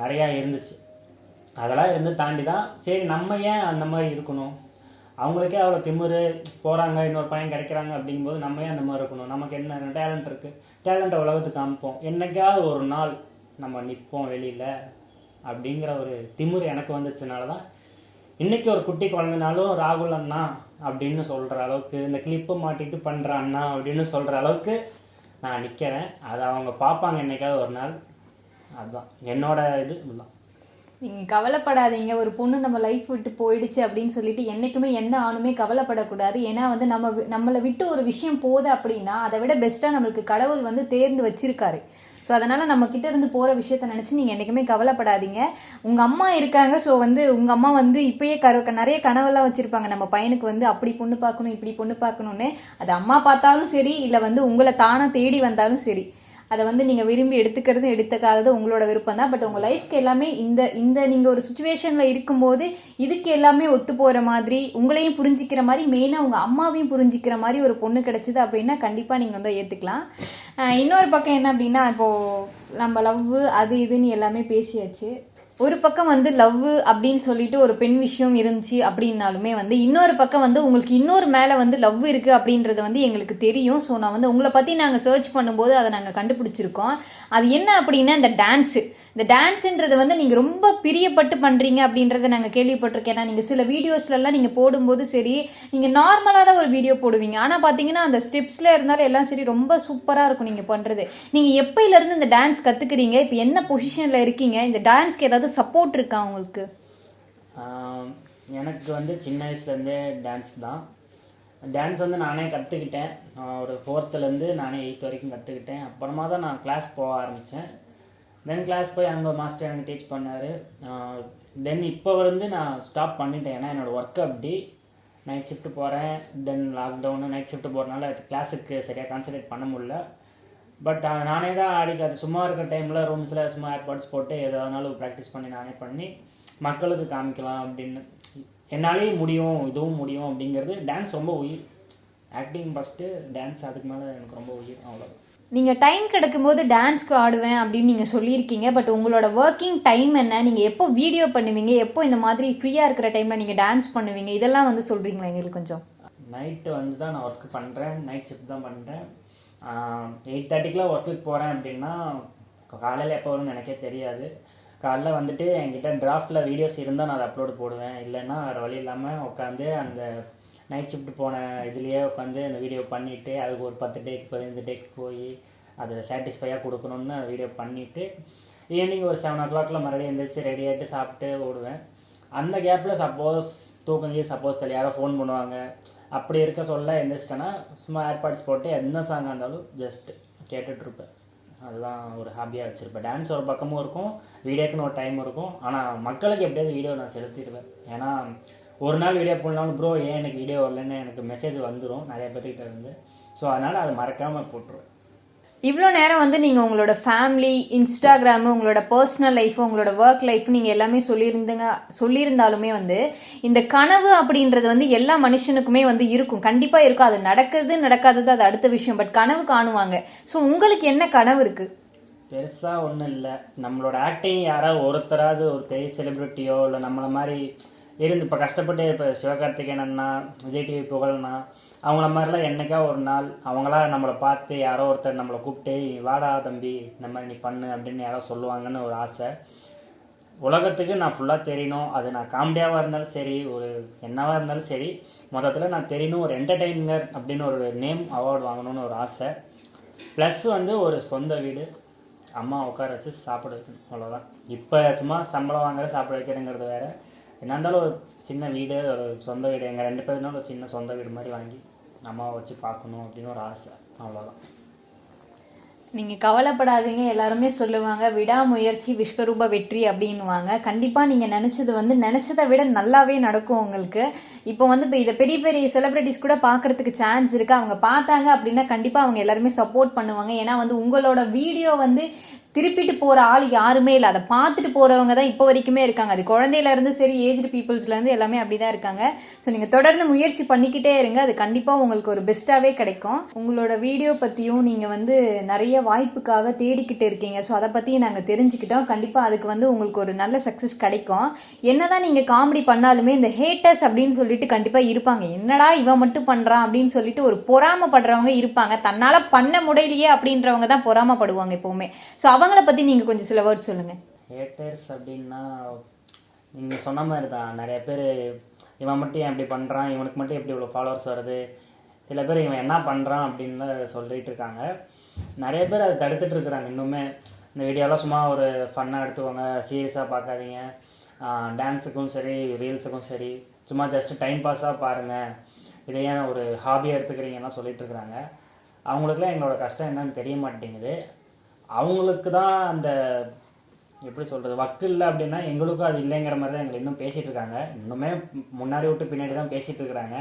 நிறையா இருந்துச்சு. அதெல்லாம் இருந்து தாண்டி தான் சரி நம்ம ஏன் அந்த மாதிரி இருக்கணும்? அவங்களுக்கே அவ்வளோ திமிரு போகிறாங்க இன்னொரு பையன் கிடைக்கிறாங்க அப்படிங்கும்போது நம்மளே அந்த மாதிரி இருக்கணும். நமக்கு என்ன டேலண்ட் இருக்குது டேலண்ட்டை உலகத்துக்கு காமிப்போம். என்னைக்காவது ஒரு நாள் நம்ம நிற்போம் வெளியில் அப்படிங்கிற ஒரு திமிரு எனக்கு வந்துச்சுனால தான் இன்றைக்கி ஒரு குட்டி குழந்தைனாலும் ராகுல் அண்ணா அப்படின்னு சொல்கிற அளவுக்கு இந்த கிளிப்பை மாட்டிட்டு பண்ணுற அண்ணா அப்படின்னு சொல்கிற அளவுக்கு நான் நிற்கிறேன் அதை அவங்க பார்ப்பாங்க என்னைக்காவது ஒரு நாள். அதுதான் என்னோட இது இதுதான். நீங்கள் கவலைப்படாதீங்க. ஒரு பொண்ணு நம்ம லைஃப் விட்டு போயிடுச்சு அப்படின்னு சொல்லிட்டு என்றைக்குமே எந்த ஆணுமே கவலைப்படக்கூடாது. ஏன்னா வந்து நம்ம நம்மளை விட்டு ஒரு விஷயம் போகுது அப்படின்னா அதை விட பெஸ்ட்டாக நம்மளுக்கு கடவுள் வந்து தேர்ந்து வச்சிருக்காரு. ஸோ அதனால் நம்ம கிட்ட இருந்து போகிற விஷயத்த நினச்சி நீங்கள் என்றைக்குமே கவலைப்படாதீங்க. உங்கள் அம்மா இருக்காங்க. ஸோ வந்து உங்கள் அம்மா வந்து இப்பயே கரு நிறைய கனவெல்லாம் வச்சுருப்பாங்க. நம்ம பையனுக்கு வந்து அப்படி பொண்ணு பார்க்கணும் இப்படி பொண்ணு பார்க்கணுன்னு அது அம்மா பார்த்தாலும் சரி இல்லை வந்து உங்களை தானாக தேடி வந்தாலும் சரி. அதை வந்து நீங்கள் விரும்பி எடுத்துக்கிறது எடுத்துக்காதது உங்களோட விருப்பம் தான். பட் உங்கள் லைஃப்க்கு எல்லாமே இந்த இந்த நீங்கள் ஒரு சுச்சுவேஷனில் இருக்கும்போது இதுக்கு எல்லாமே ஒத்து போகிற மாதிரி உங்களையும் புரிஞ்சிக்கிற மாதிரி மெயினாக உங்கள் அம்மாவையும் புரிஞ்சிக்கிற மாதிரி ஒரு பொண்ணு கிடச்சிது அப்படின்னா கண்டிப்பாக நீங்கள் வந்து ஏற்றுக்கலாம் இன்னொரு பக்கம் என்ன அப்படின்னா இப்போது நம்ம லவ் அது இதுன்னு எல்லாமே பேசியாச்சு. ஒரு பக்கம் வந்து லவ் அப்படின்னு சொல்லிட்டு ஒரு பெண் விஷயம் இருந்துச்சு அப்படின்னாலுமே வந்து இன்னொரு பக்கம் வந்து உங்களுக்கு இன்னொரு மேலே வந்து லவ் இருக்குது அப்படின்றது வந்து எங்களுக்கு தெரியும். ஸோ நான் வந்து உங்களை பற்றி நாங்கள் சர்ச் பண்ணும்போது அதை நாங்கள் கண்டுபிடிச்சிருக்கோம். அது என்ன அப்படின்னா இந்த டான்ஸு இந்த டான்ஸுன்றது வந்து நீங்கள் ரொம்ப பிரியப்பட்டு பண்ணுறீங்க அப்படின்றத நாங்கள் கேள்விப்பட்டிருக்கேன். ஏன்னா நீங்கள் சில வீடியோஸ்லலாம் நீங்கள் போடும்போது சரி நீங்கள் நார்மலாக தான் ஒரு வீடியோ போடுவீங்க. ஆனால் பார்த்தீங்கன்னா அந்த ஸ்டெப்ஸில் இருந்தாலும் எல்லாம் சரி ரொம்ப சூப்பராக இருக்கும் நீங்கள் பண்ணுறது நீங்கள் எப்பயிலேருந்து இந்த டான்ஸ் கற்றுக்குறீங்க இப்போ என்ன பொசிஷனில் இருக்கீங்க? இந்த டான்ஸ்க்கு ஏதாவது சப்போர்ட் இருக்கா உங்களுக்கு? எனக்கு வந்து சின்ன வயசுலேருந்தே டான்ஸ் தான். டான்ஸ் வந்து நானே கற்றுக்கிட்டேன் ஒரு ஃபோர்த்துலேருந்து நானே எயித் வரைக்கும் கற்றுக்கிட்டேன் அப்புறமா தான் நான் கிளாஸ் போக ஆரம்பித்தேன் தென் கிளாஸ் போய் அங்கே மாஸ்டர் எனக்கு டீச் பண்ணார். தென் இப்போ வந்து நான் ஸ்டாப் பண்ணிட்டேன். ஏன்னா என்னோடய ஒர்க் அப்படி. நைட் ஷிஃப்ட் போகிறேன் தென் லாக்டவுனு நைட் ஷிஃப்ட் போகிறனால கிளாஸுக்கு சரியாக கான்சன்ட்ரேட் பண்ண முடில பட் நானே தான் ஆடிக்காது சும்மா இருக்கிற டைமில் ரூம்ஸில் சும்மா ஏர்பாட்ஸ் போட்டு எதானாலும் ப்ராக்டிஸ் பண்ணி நானே பண்ணி மக்களுக்கு காமிக்கலாம் அப்படின்னு. என்னாலே முடியும் இதுவும் முடியும் அப்படிங்கிறது. டான்ஸ் ரொம்ப உயிர். ஆக்டிங் ஃபஸ்ட்டு டான்ஸ் அதுக்கு மேலே எனக்கு ரொம்ப உயிர். அவ்வளோ நீங்கள் டைம் கிடைக்கும்போது டான்ஸ்க்கு ஆடுவேன் அப்படின்னு நீங்கள் சொல்லியிருக்கீங்க பட் உங்களோட ஒர்க்கிங் டைம் என்ன? நீங்கள் எப்போ வீடியோ பண்ணுவீங்க? எப்போ இந்த மாதிரி ஃப்ரீயாக இருக்கிற டைமில் நீங்கள் டான்ஸ் பண்ணுவீங்க? இதெல்லாம் வந்து சொல்கிறீங்களா எங்களுக்கு கொஞ்சம்? நைட்டு வந்து தான் நான் ஒர்க் பண்ணுறேன் நைட் ஷிஃப்ட் தான் பண்ணுறேன் எயிட் தேர்ட்டிக்கெலாம் ஒர்க்குக்கு போகிறேன் அப்படின்னா காலையில் எப்போ வரும்னு எனக்கே தெரியாது. காலைல வந்துட்டு என்கிட்ட டிராஃப்டில் வீடியோஸ் இருந்தால் நான் அதை அப்லோடு போடுவேன். இல்லைன்னா வேறு வழி இல்லாமல் உட்காந்து அந்த நைட் ஷிஃப்ட் போன இதுலேயே உட்காந்து அந்த வீடியோ பண்ணிவிட்டு அதுக்கு ஒரு பத்து டேக் பதினஞ்சு டேக் போய் அதை சாட்டிஸ்ஃபையாக கொடுக்கணுன்னு வீடியோ பண்ணிவிட்டு ஈவினிங் ஒரு செவன் ஓ கிளாக்ல மறுபடியும் எழுந்திரிச்சு ரெடி ஆகிட்டு சாப்பிட்டு ஓடுவேன். அந்த கேப்பில் சப்போஸ் தூக்கங்கி சப்போஸ் தெரியல யாரோ ஃபோன் பண்ணுவாங்க. அப்படி இருக்க சொல்ல எழுந்திரிச்சிட்டேன்னா சும்மா ஏர்பாட்ஸ் போட்டு என்ன சாங்காக இருந்தாலும் ஜஸ்ட் கேட்டுட்ருப்பேன் அதுதான் ஒரு ஹாபியாக வச்சுருப்பேன். டான்ஸ் ஒரு பக்கமும் இருக்கும் வீடியோக்குன்னு ஒரு டைம் இருக்கும். ஆனால் மக்களுக்கு எப்படியாவது வீடியோ நான் செலுத்திடுவேன். ஏன்னா ஒரு நாள் வீடியோ போடலாம்னு ப்ரோ ஏன் எனக்கு வீடியோ வரலன்னு எனக்கு மெசேஜ் வந்துடும் நிறைய பேர்த்துக்கிட்ட இருந்து. ஸோ அதனால் அதை மறக்காமல் போட்டுருவேன். இவ்வளோ நேரம் வந்து நீங்கள் உங்களோட ஃபேமிலி இன்ஸ்டாகிராமு உங்களோட பர்சனல் லைஃப் உங்களோட ஒர்க் லைஃப் நீங்கள் எல்லாமே சொல்லியிருந்துங்க சொல்லியிருந்தாலுமே வந்து இந்த கனவு அப்படின்றது வந்து எல்லா மனுஷனுக்குமே வந்து இருக்கும். கண்டிப்பாக இருக்கும். அது நடக்கிறது நடக்காதது அது அடுத்த விஷயம். பட் கனவு காணுவாங்க. ஸோ உங்களுக்கு என்ன கனவு இருக்குது பெருசாக ஒன்றும் இல்லை. நம்மளோட ஆக்டிங் யாராவது ஒருத்தராவது ஒரு பெரிய செலிப்ரிட்டியோ இல்லை நம்மளை மாதிரி இருந்து இப்போ கஷ்டப்பட்டு இப்போ சிவகார்த்திகேயன் அண்ணா விஜய் டிவி புகழ்னா அவங்கள மாதிரிலாம் என்னைக்கா ஒரு நாள் அவங்களா நம்மளை பார்த்து யாரோ ஒருத்தர் நம்மளை கூப்பிட்டு வாடா தம்பி இந்த மாதிரி நீ பண்ணு அப்படின்னு யாரோ சொல்லுவாங்கன்னு ஒரு ஆசை. உலகத்துக்கு நான் ஃபுல்லாக தெரியணும். அது நான் காமெடியாவாக இருந்தாலும் சரி ஒரு என்னவாக இருந்தாலும் சரி மொத்தத்தில் நான் தெரியணும். ஒரு என்டர்டெய்னர் அப்படின்னு ஒரு நேம் அவார்டு வாங்கணும்னு ஒரு ஆசை. ப்ளஸ் வந்து ஒரு சொந்த வீடு. அம்மா உட்கார வச்சு சாப்பிட வைக்கணும். அவ்வளோதான் இப்போ சும்மா சம்பளம் வாங்குற சாப்பிட வைக்கிறேங்கிறது வேறு. என்ன இருந்தாலும் ஒரு சின்ன வீடு ஒரு சொந்த வீடு. எங்கள் ரெண்டு பேருனாலும் ஒரு சின்ன சொந்த வீடு மாதிரி வாங்கி அம்மாவை வச்சு பார்க்கணும் அப்படின்னு ஒரு ஆசை. அவ்வளோதான் நீங்கள் கவலைப்படாதீங்க. எல்லாருமே சொல்லுவாங்க விடாமுயற்சி விஸ்வரூப வெற்றி அப்படின்னுவாங்க. கண்டிப்பாக நீங்கள் நினச்சது வந்து நினச்சதை விட நல்லாவே நடக்கும் உங்களுக்கு. இப்போ வந்து இப்போ இதை பெரிய பெரிய செலிப்ரிட்டிஸ் கூட பார்க்கறதுக்கு சான்ஸ் இருக்குது அவங்க பார்த்தாங்க அப்படின்னா கண்டிப்பாக அவங்க எல்லாருமே சப்போர்ட் பண்ணுவாங்க. ஏன்னா வந்து உங்களோட வீடியோ வந்து திருப்பிட்டு போற ஆள் யாருமே இல்லை. அதை பார்த்துட்டு போறவங்க தான் இப்போ வரைக்குமே இருக்காங்க. அது குழந்தையில இருந்து சரி ஏஜ்டு பீப்புள்ஸ்ல இருந்து எல்லாமே அப்படிதான் இருக்காங்க. ஸோ நீங்க தொடர்ந்து முயற்சி பண்ணிக்கிட்டே இருங்க. அது கண்டிப்பா உங்களுக்கு ஒரு பெஸ்ட்டாகவே கிடைக்கும். உங்களோட வீடியோ பத்தியும் நீங்க வந்து நிறைய வாய்ப்புக்காக தேடிக்கிட்டு இருக்கீங்க. ஸோ அதை பத்தியும் நாங்க தெரிஞ்சுக்கிட்டோம். கண்டிப்பா அதுக்கு வந்து உங்களுக்கு ஒரு நல்ல சக்சஸ் கிடைக்கும். என்னதான் நீங்க காமெடி பண்ணாலுமே இந்த ஹேட்டர்ஸ் அப்படின்னு சொல்லிட்டு கண்டிப்பா இருப்பாங்க. என்னடா இவன் மட்டும் பண்றான் அப்படின்னு சொல்லிட்டு ஒரு பொறாமப்படுறவங்க இருப்பாங்க. தன்னால பண்ண முடியலையே அப்படின்றவங்க தான் பொறாமப்படுவாங்க எப்பவுமே. ஸோ அவங்கள பத்தி நீங்க கொஞ்சம் சில வேர்ட் சொல்லுங்க. ஹேட்டர்ஸ் அப்படின்னா நீங்கள் சொன்ன மாதிரி தான் நிறைய பேர் இவன் மட்டும் ஏன் இப்படி பண்ணுறான் இவனுக்கு மட்டும் எப்படி இவ்வளோ ஃபாலோவர்ஸ் வருது? சில பேர் இவன் என்ன பண்ணுறான் அப்படின்னு சொல்லிட்டு இருக்காங்க. நிறைய பேர் அதை தடுத்துட்டு இருக்கிறாங்க இன்னுமே. இந்த வீடியோலாம் சும்மா ஒரு ஃபன்னாக எடுத்துக்கோங்க. சீரியஸாக பார்க்காதீங்க. டான்ஸுக்கும் சரி ரீல்ஸுக்கும் சரி. சும்மா ஜஸ்ட் டைம் பாஸாக பாருங்கள் இதை ஏன் ஒரு ஹாபியாக எடுத்துக்கிறீங்கன்னா சொல்லிட்டு இருக்கிறாங்க அவங்களுக்குலாம் எங்களோட கஷ்டம் என்னன்னு தெரிய மாட்டேங்குது. அவங்களுக்கு தான் அந்த எப்படி சொல்கிறது வக்கு இல்லை அப்படின்னா எங்களுக்கும் அது இல்லைங்கிற மாதிரி தான் எங்களை இன்னும் பேசிகிட்டு இருக்காங்க. இன்னுமே முன்னாடி விட்டு பின்னாடி தான் பேசிகிட்டு இருக்கிறாங்க.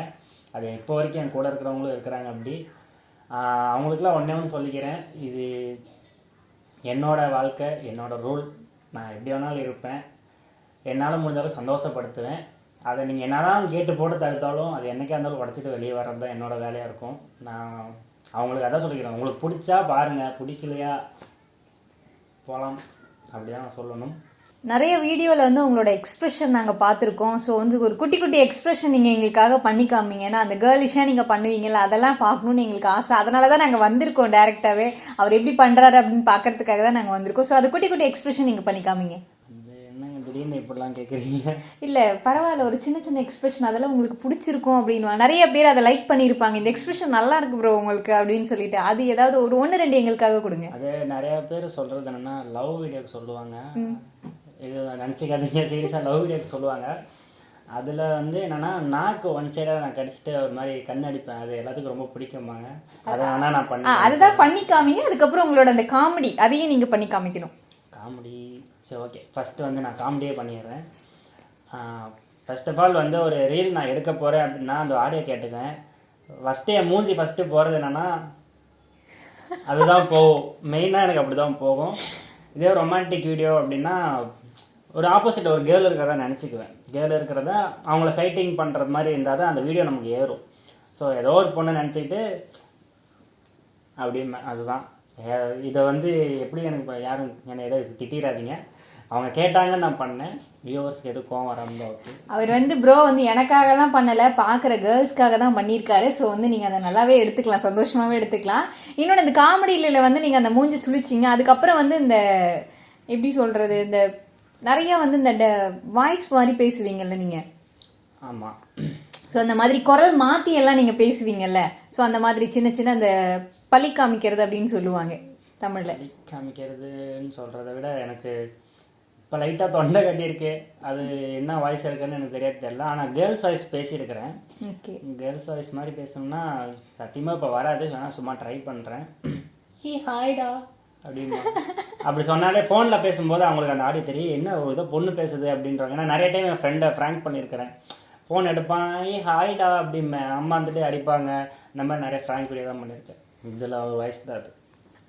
அது இப்போ வரைக்கும் என் கூட இருக்கிறவங்களும் இருக்கிறாங்க அப்படி. அவங்களுக்குலாம் ஒன்றே ஒன்று சொல்லிக்கிறேன். இது என்னோடய வாழ்க்கை என்னோடய ரூல் நான் எப்படி வேணாலும் இருப்பேன். என்னால் முடிஞ்சாலும் சந்தோஷப்படுத்துவேன். அதை நீங்கள் என்னதான் கேட்டு போட்டு தடுத்தாலும் அது என்னைக்கா இருந்தாலும் உடச்சிட்டு வெளியே வர்றது தான் என்னோட வேலையாக இருக்கும். நான் அவங்களுக்கு அதான் சொல்லிக்கிறேன். உங்களுக்கு பிடிச்சா பாருங்கள் பிடிக்கலையா போகலாம் அப்படிதான் நான் சொல்லணும். நிறைய வீடியோவில் வந்து உங்களோட எக்ஸ்பிரஷன் நாங்கள் பார்த்துருக்கோம். ஸோ வந்து ஒரு குட்டி குட்டி எக்ஸ்பிரஷன் நீங்கள் எங்களுக்காக பண்ணிக்காமீங்க ஏன்னா அந்த கேர்லிஷாக நீங்கள் பண்ணுவீங்கல்ல அதெல்லாம் பார்க்கணுன்னு எங்களுக்கு ஆசை. அதனால தான் நாங்கள் வந்திருக்கோம் டேரெக்டாகவே அவர் எப்படி பண்ணுறாரு அப்படின்னு பார்க்கறதுக்காக தான் நாங்கள் வந்திருக்கோம். ஸோ அது குட்டி குட்டி எக்ஸ்பிரஷன் நீங்கள் பண்ணிக்காமீங்க காமிங்க இது என்னங்க திடீர்னு இப்படிலாம் கேட்குறீங்க இல்லை பரவாயில்ல ஒரு சின்ன சின்ன எக்ஸ்பிரஷன் அதெல்லாம் உங்களுக்கு பிடிச்சிருக்கும் அப்படின்னு நிறைய பேர் அதை லைக் பண்ணியிருப்பாங்க. இந்த எக்ஸ்பிரஷன் நல்லா இருக்கு ப்ரோ உங்களுக்கு அப்படின்னு சொல்லிட்டு. அது ஏதாவது ஒரு ஒன்று ரெண்டு எங்களுக்காக கொடுங்க. அது நிறைய பேர் சொல்கிறது என்னென்னா லவ் வீடியோக்கு சொல்லுவாங்க. இது நினச்சிக்காதீங்க சீரியஸாக லவ் வீடியோக்கு சொல்லுவாங்க. அதில் வந்து என்னென்னா நாக்கு ஒன் சைடாக நான் கடிச்சிட்டு ஒரு மாதிரி கண் அடிப்பேன். அது எல்லாத்துக்கும் ரொம்ப பிடிக்குமாங்க அதை வேணால் நான் ஆ பண்ணி அதுதான் பண்ணி காமிங்க. அதுக்கப்புறம் உங்களோட அந்த காமெடி அதையும் நீங்கள் பண்ணி காமிக்கணும். காமெடி. சரி ஓகே ஃபஸ்ட்டு வந்து நான் காமெடியே பண்ணிடுறேன். ஃபர்ஸ்ட் ஆஃப் ஆல் வந்து ஒரு ரீல் நான் எடுக்க போகிறேன் அப்படின்னா அந்த ஆடியோ கேட்டுக்குவேன். ஃபஸ்ட்டு என் மூஞ்சி ஃபஸ்ட்டு போகிறது என்னென்னா அதுதான் போகும். மெயினாக எனக்கு அப்படி தான் போகும். இதே ரொமான்டிக் வீடியோ அப்படின்னா ஒரு ஆப்போசிட் ஒரு கேர்ள் இருக்கிறதா நினச்சிக்குவேன். கேர்ள் இருக்கிறத அவங்கள சைட்டிங் பண்ணுறது மாதிரி இருந்தால் தான் அந்த வீடியோ நமக்கு ஏறும். ஸோ ஏதோ ஒரு பொண்ணை நினச்சிக்கிட்டு அப்படின்னு அதுதான். இதை வந்து எப்படி எனக்கு யாரும் என்னை எதை திட்டிடாதீங்க அவங்க கேட்டாங்கன்னு நான் பண்ணேன். வியூவர்ஸ்க்கு எதுவும் கோவம் வராமல் ஓகே அவர் வந்து ப்ரோ வந்து எனக்காகலாம் பண்ணல. பார்க்குற கேர்ள்ஸ்க்காக தான் பண்ணியிருக்காரு. ஸோ வந்து நீங்கள் அதை நல்லாவே எடுத்துக்கலாம். சந்தோஷமாகவே எடுத்துக்கலாம். இன்னொன்று இந்த காமெடியில் வந்து நீங்கள் அந்த மூஞ்சி சுழிச்சிங்க அதுக்கப்புறம் வந்து இந்த எப்படி சொல்கிறது இந்த நிறையா வந்து இந்த வாய்ஸ் மாதிரி பேசுவீங்கல்ல நீங்கள் ஆமாம் ஸோ அந்த மாதிரி குரல் மாற்றி எல்லாம் நீங்கள் பேசுவீங்கல்ல. ஸோ அந்த மாதிரி சின்ன சின்ன அந்த பழி காமிக்கிறது அப்படின்னு சொல்லுவாங்க தமிழில். காமிக்கிறதுன்னு சொல்கிறத விட எனக்கு இப்போ லைட்டாக தொண்டை கட்டியிருக்கு. அது என்ன வாய்ஸ் இருக்குன்னு எனக்கு தெரியாது தெரியல. ஆனால் கேர்ள்ஸ் வாய்ஸ் பேசியிருக்கிறேன். ஓகே கேர்ள்ஸ் வாய்ஸ் மாதிரி பேசணும்னா சத்தியமாக இப்போ வராது. வேணால் சும்மா ட்ரை பண்ணுறேன் ஹே ஹாய்டா அப்படின்னு. அப்படி சொன்னாலே ஃபோனில் பேசும்போது அவங்களுக்கு அந்த ஆடியோ தெரியும். என்ன ஒரு ஏதோ பொண்ணு பேசுது அப்படின்றாங்க ஏன்னா நிறைய டைம் என் ஃப்ரெண்டை ஃப்ராங்க் பண்ணியிருக்கிறேன். ஃபோன் எடுப்பான். ஏ ஹாய்டா அப்படிம்பேன். அம்மா வந்துட்டு அடிப்பாங்க. இந்த மாதிரி நிறைய ஃபேன் கூட தான் பண்ணியிருக்கேன். இதில் ஒரு வயசு தான் அது.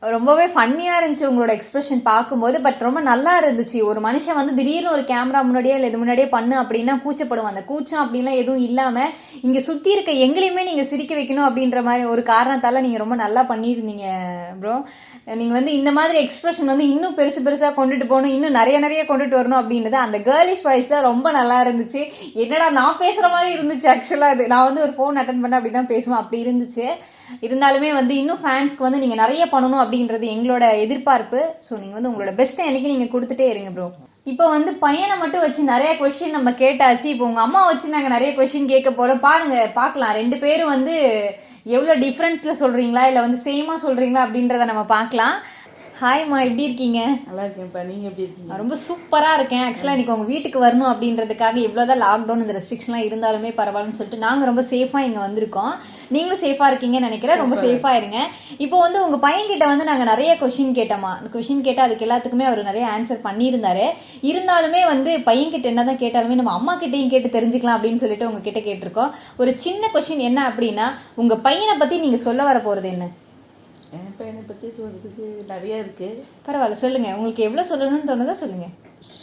ரொம்பவே ஃபன்னியாக இருந்துச்சு உங்களோட எக்ஸ்பிரஷன் பார்க்கும்போது பட் ரொம்ப நல்லா இருந்துச்சு. ஒரு மனுஷன் வந்து திடீர்னு ஒரு கேமரா முன்னாடியே இல்லை இது முன்னாடியே பண்ணு அப்படின்னா கூச்சப்படுவான். அந்த கூச்சம் அப்படின்லாம் எதுவும் இல்லாமல் இங்கே சுற்றி இருக்க எங்களையுமே நீங்கள் சிரிக்க வைக்கணும் அப்படின்ற மாதிரி ஒரு காரணத்தால் நீங்கள் ரொம்ப நல்லா பண்ணியிருந்தீங்க ப்ரோ நீங்கள் வந்து இந்த மாதிரி எக்ஸ்பிரஷன் வந்து இன்னும் பெருசு பெருசாக கொண்டுட்டு போகணும் இன்னும் நிறைய நிறைய கொண்டுட்டு வரணும் அப்படின்றது அந்த கேர்லிஷ் வாய்ஸ் தான் ரொம்ப நல்லா இருந்துச்சு. என்னடா நான் பேசுகிற மாதிரி இருந்துச்சு ஆக்சுவலாக அது. நான் வந்து ஒரு ஃபோன் அட்டன் பண்ண அப்படி தான் பேசுவேன். அப்படி இருந்துச்சு. இருந்தாலுமே வந்து இன்னும் ஃபேன்ஸ்க்கு வந்து நீங்கள் நிறைய பண்ணணும் அப்படின்றது எங்களோட எதிர்பார்ப்பு. ஸோ நீங்கள் வந்து உங்களோட பெஸ்ட்டை என்னைக்கு நீங்கள் கொடுத்துட்டே இருங்க ப்ரோ இப்போ வந்து பையனை மட்டும் வச்சு நிறைய கொஸ்டின் நம்ம கேட்டாச்சு. இப்போ உங்கள் அம்மா வச்சு நாங்கள் நிறைய கொஸ்டின் கேட்க போகிறோம் பாருங்க பார்க்கலாம். ரெண்டு பேரும் வந்து எவ்வளோ டிஃப்ரென்ஸில் சொல்கிறீங்களா இல்லை வந்து சேமாக சொல்கிறீங்களா அப்படின்றத நம்ம பார்க்கலாம். ஹாய்மா எப்படி இருக்கீங்க? நல்லா இருக்கேன்ப்பா. நீங்க எப்படி இருக்கீங்க? ரொம்ப சூப்பராக இருக்கேன். ஆக்சுவலாக இன்னைக்கு உங்கள் வீட்டுக்கு வரணும் அப்படின்றதுக்காக இவ்வளோதான் லாக்டவுன் இந்த ரெஸ்ட்ரிக்ஷன்லாம் இருந்தாலுமே பரவாயில்லன்னு சொல்லிட்டு நாங்கள் ரொம்ப சேஃபாக இங்கே வந்திருக்கோம். நீங்களும் சேஃபாக இருக்கீங்கன்னு நினைக்கிறேன். ரொம்ப சேஃபாக இருங்க. இப்போ வந்து உங்கள் பையன்கிட்ட வந்து நாங்கள் நிறைய கொஷின் கேட்டோமா? கொஷின் கேட்டால் அதுக்கு எல்லாத்துக்குமே அவர் நிறைய ஆன்சர் பண்ணியிருந்தாரு. இருந்தாலுமே வந்து பையன்கிட்ட என்ன தான் கேட்டாலுமே நம்ம அம்மா கிட்டேயும் கேட்டு தெரிஞ்சுக்கலாம் அப்படின்னு சொல்லிட்டு உங்ககிட்ட கேட்டிருக்கோம். ஒரு சின்ன கொஷின் என்ன அப்படின்னா உங்கள் பையனை பற்றி நீங்கள் சொல்ல வர போகிறது என்ன? பற்றி சொல்கிறதுக்கு நிறைய இருக்குது பரவாயில்ல சொல்லுங்க. உங்களுக்கு எவ்வளோ சொல்லணும்னு தோணுதோ சொல்லுங்க.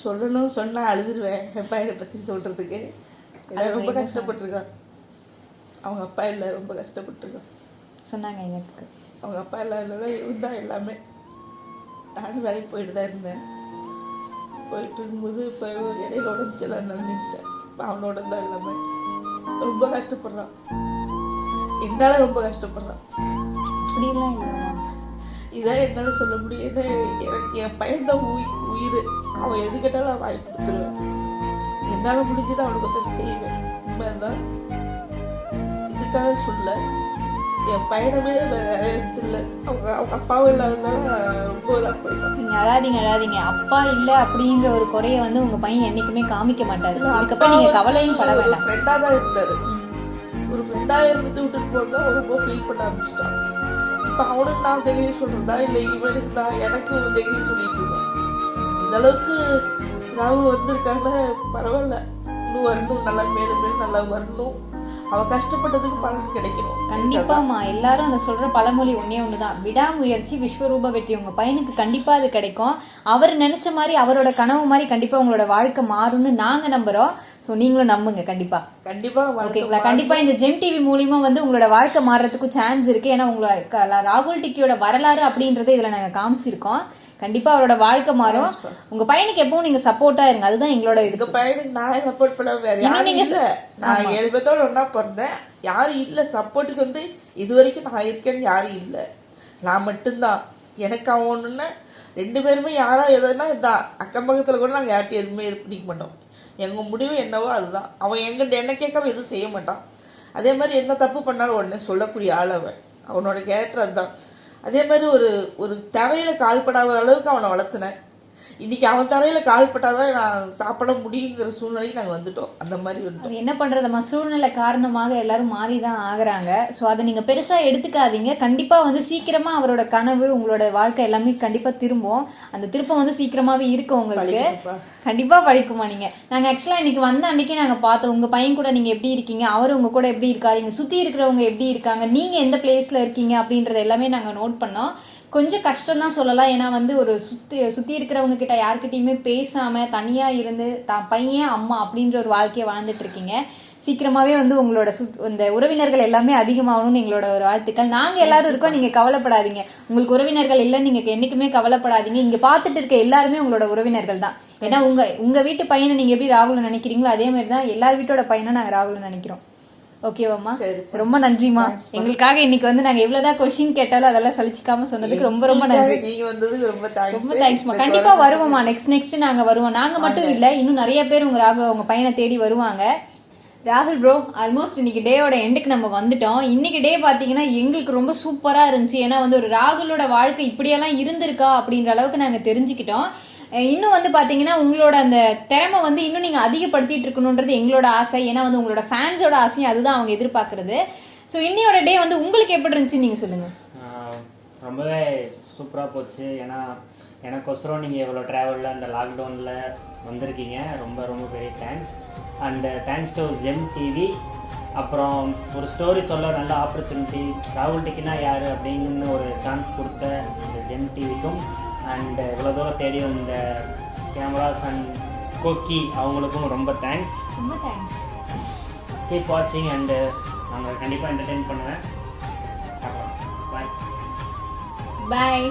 சொல்லணும் சொன்னால் அழுதுருவேன் பையனை பற்றி சொல்கிறதுக்கு ஏன்னா ரொம்ப கஷ்டப்பட்டிருக்கான். அவங்க அப்பா இல்லை ரொம்ப கஷ்டப்பட்டிருக்கான். சொன்னாங்க எனக்கு அவங்க அப்பா இல்லாதனால இவன் தான் எல்லாமே. நானும் வேலைக்கு போயிட்டு தான் இருந்தேன். போயிட்டு இருக்கும்போது இப்போ இடையில உடம்பு சில நின்றுட்டேன் அவனோட தான் எல்லாமே. ரொம்ப கஷ்டப்படுறான். என்னால் ரொம்ப கஷ்டப்படுறான். அப்படிலாம் இல்லைம்மா இதான் என்னால் சொல்ல முடியும். ஏன்னா எனக்கு என் பையன் தான் உயிர் உயிர். அவன் எது கேட்டாலும் அவன் வாங்கி கொடுத்துருவேன். என்னால் முடிஞ்சதை அவனுக்கு செய்வேன். உண்மைதான். இதுக்காக சொல்ல என் பையனமே இல்லை. அவங்க அவங்க அப்பாவும் இல்லாததுனால ரொம்ப இதாக போயிட்டான். நீங்க அழாதீங்க அழாதீங்க. அப்பா இல்ல அப்படின்ற ஒரு குறைய வந்து உங்க பையன் என்னைக்குமே காமிக்க மாட்டாரு. அதுக்கப்புறம் நீங்க கவலையும் பட வேண்டாம். ஃப்ரெண்டாக தான் இருந்தார். ஒரு ஃப்ரெண்டாக இருந்துட்டு விட்டுட்டு போகிறது தான் ரொம்ப ஃபீல் பண்ண ஆரம்பிச்சிட்டான். இப்போ அவனுக்கு நான் தைரியம் சொல்கிறதா இல்லை இவனுக்கு தான் எனக்கு ஒரு தைரியம் சொல்லிட்டு இருந்தேன் இந்த அளவுக்கு ராகு வந்திருக்காங்க பரவாயில்ல. இன்னும் வரணும் நல்லா மேலும் மேலும் நல்லா வரணும். அவ கஷ்டப்பட்டதுக்கு பலன் கிடைக்கணும். கண்டிப்பாமா எல்லாரும் அந்த சொல்ற பழமொழி ஒன்னே ஒண்ணுதான். விடாமுயற்சி விஸ்வரூப வெற்றி. உங்க பையனுக்கு கண்டிப்பா அது கிடைக்கும். அவர் நினைச்ச மாதிரி அவரோட கனவு மாதிரி கண்டிப்பா உங்களோட வாழ்க்கை மாறும்னு நாங்க நம்புறோம். சோ நீங்களும் நம்புங்க கண்டிப்பா. கண்டிப்பாக வாழ்க்கை ஓகேங்களா கண்டிப்பா இந்த ஜெம் டிவி மூலியமா வந்து உங்களோட வாழ்க்கை மாறுறதுக்கும் சான்ஸ் இருக்கு. ஏன்னா உங்களோட ராகுல் டிக்கியோட வரலாறு அப்படின்றத இதுல நாங்க காமிச்சிருக்கோம். கண்டிப்பா அவரோட வாழ்க்கை மாறும். உங்க பையனுக்கு எப்பவும் நீங்க சப்போர்ட்டா இருங்க. அதுதான் எங்களோட இது பையனுக்கு நான் சப்போர்ட் பண்ண வேற யாரும் நீங்க இல்ல. நான் ஏழு பேர்த்தோட ஒண்ணா பிறந்தேன். யாரும் இல்ல. சப்போர்ட்டுக்கு வந்து இது வரைக்கும் நான் இருக்கேன்னு யாரும் இல்ல. நான் மட்டும்தான். எனக்கு அவன் ஒண்ணுன்னா ரெண்டு பேருமே யாரா எதுனா இதான் அக்கம் பக்கத்துல கூட நாங்க யார்ட்டும் எதுவுமே இது பண்ணிக்க மாட்டோம். எங்கள் முடிவு என்னவோ அதுதான். அவன் எங்கிட்ட என்ன கேட்காம எதுவும் செய்ய மாட்டான். அதே மாதிரி என்ன தப்பு பண்ணாலும் உடனே சொல்லக்கூடிய ஆள் அவன். அவனோட கேரக்டர் அதுதான். அதே மாதிரி ஒரு ஒரு தரையில் கால்படாத அளவுக்கு அவனை வளர்த்துனேன். இன்னைக்கு அவன் தரையில கால்பட்டாதான் நான் சாப்பிட முடியுங்கிற சூழ்நிலைக்கு நாங்கள் வந்துட்டோம். அந்த மாதிரி வந்துட்டோம் என்ன பண்றதுமா சூழ்நிலை காரணமாக எல்லாரும் மாறி தான் ஆகுறாங்க. ஸோ அதை நீங்க பெருசா எடுத்துக்காதீங்க. கண்டிப்பா வந்து சீக்கிரமா அவரோட கனவு உங்களோட வாழ்க்கை எல்லாமே கண்டிப்பா திரும்பும். அந்த திருப்பம் வந்து சீக்கிரமாவே இருக்கு உங்களுக்கு. கண்டிப்பா படிக்குமா நீங்க. நாங்க ஆக்சுவலா இன்னைக்கு வந்த அன்னைக்கே நாங்க பார்த்தோம். உங்க பையன் கூட நீங்க எப்படி இருக்கீங்க? அவர் உங்க கூட எப்படி இருக்காரு? இங்க சுத்தி இருக்கிறவங்க எப்படி இருக்காங்க? நீங்க எந்த பிளேஸ்ல இருக்கீங்க? அப்படின்றத எல்லாமே நாங்க நோட் பண்ணோம். கொஞ்சம் கஷ்டம் தான் சொல்லலாம். ஏன்னா வந்து ஒரு சுத்தி சுத்தி இருக்கிறவங்க கிட்ட யார்கிட்டயுமே பேசாம தனியா இருந்து தான் பையன் அம்மா அப்படின்ற ஒரு வாழ்க்கையை வாழ்ந்துட்டு இருக்கீங்க. சீக்கிரமாவே வந்து உங்களோட சுத் இந்த உறவினர்கள் எல்லாமே அதிகமாகணும்னு எங்களோட ஒரு வாழ்த்துக்கள். நாங்கள் எல்லாரும் இருக்கோம். நீங்கள் கவலைப்படாதீங்க. உங்களுக்கு உறவினர்கள் இல்லை நீங்கள் என்னைக்குமே கவலைப்படாதீங்க. இங்கே பார்த்துட்டு இருக்க எல்லாருமே உங்களோட உறவினர்கள் தான். ஏன்னா உங்கள் உங்கள் வீட்டு பையனை நீங்கள் எப்படி ராகுல் நினைக்கிறீங்களோ அதே மாதிரி தான் எல்லார் வீட்டோட பையனை நாங்கள் ராகுல் நினைக்கிறோம். ஓகேவாம்மா. ரொம்ப நன்றிமா எங்களுக்காக இன்னைக்கு வந்து நாங்க எவ்வளவுதான் கொஸ்டின் கேட்டாலும் அதெல்லாம் சலிச்சுக்காம சொன்னதுக்கு ரொம்ப ரொம்ப நன்றி. நீங்க வந்ததுக்கு ரொம்ப ரொம்ப தேங்க்ஸ்மா கண்டிப்பா வருவோம்மா. நெக்ஸ்ட் நெக்ஸ்ட் நாங்க வருவோம். நாங்க மட்டும் இல்ல இன்னும் நிறைய பேர் உங்க ராகுல் உங்க பையனை தேடி வருவாங்க. ராகுல் ப்ரோ ஆல்மோஸ்ட் இன்னைக்கு டேயோட எண்டுக்கு நம்ம வந்துட்டோம். இன்னைக்கு டே பாத்தீங்கன்னா எங்களுக்கு ரொம்ப சூப்பரா இருந்துச்சு. ஏன்னா வந்து ஒரு ராகுலோட வாழ்க்கை இப்படியெல்லாம் இருந்திருக்கா அப்படின்ற அளவுக்கு நாங்க தெரிஞ்சுக்கிட்டோம். இன்னும் வந்து பார்த்தீங்கன்னா உங்களோட அந்த திறமை வந்து இன்னும் நீங்கள் அதிகப்படுத்திட்டு இருக்கணுன்றது எங்களோட ஆசை. ஏன்னா வந்து உங்களோட ஃபேன்ஸோட ஆசையும் அதுதான் அவங்க எதிர்பார்க்கறது. ஸோ இன்னையோட டே வந்து உங்களுக்கு எப்படி இருந்துச்சு நீங்கள் சொல்லுங்கள் ரொம்பவே சூப்பராக போச்சு. ஏன்னா எனக்கொசரம் நீங்கள் இவ்வளோ ட்ராவலில் அந்த லாக்டவுனில் வந்திருக்கீங்க. ரொம்ப ரொம்ப பெரிய thanks and thanks to Gem TV அப்புறம் ஒரு ஸ்டோரி சொல்ல நல்ல ஆப்பர்ச்சுனிட்டி ராகுல் டிக்கினா யார் அப்படின்னு ஒரு சான்ஸ் கொடுத்த இந்த ஜெம் டிவிக்கும் அண்ட் இவ்வளோ தூரம் தேடி வந்த கேமராஸ் அண்ட் கோக்கி அவங்களுக்கும் ரொம்ப தேங்க்ஸ் ரொம்ப தேங்க்ஸ் கீப் வாட்சிங் அண்டு நாங்கள் கண்டிப்பாக என்டர்டெயின் பண்ணுவேன். பாய் பாய்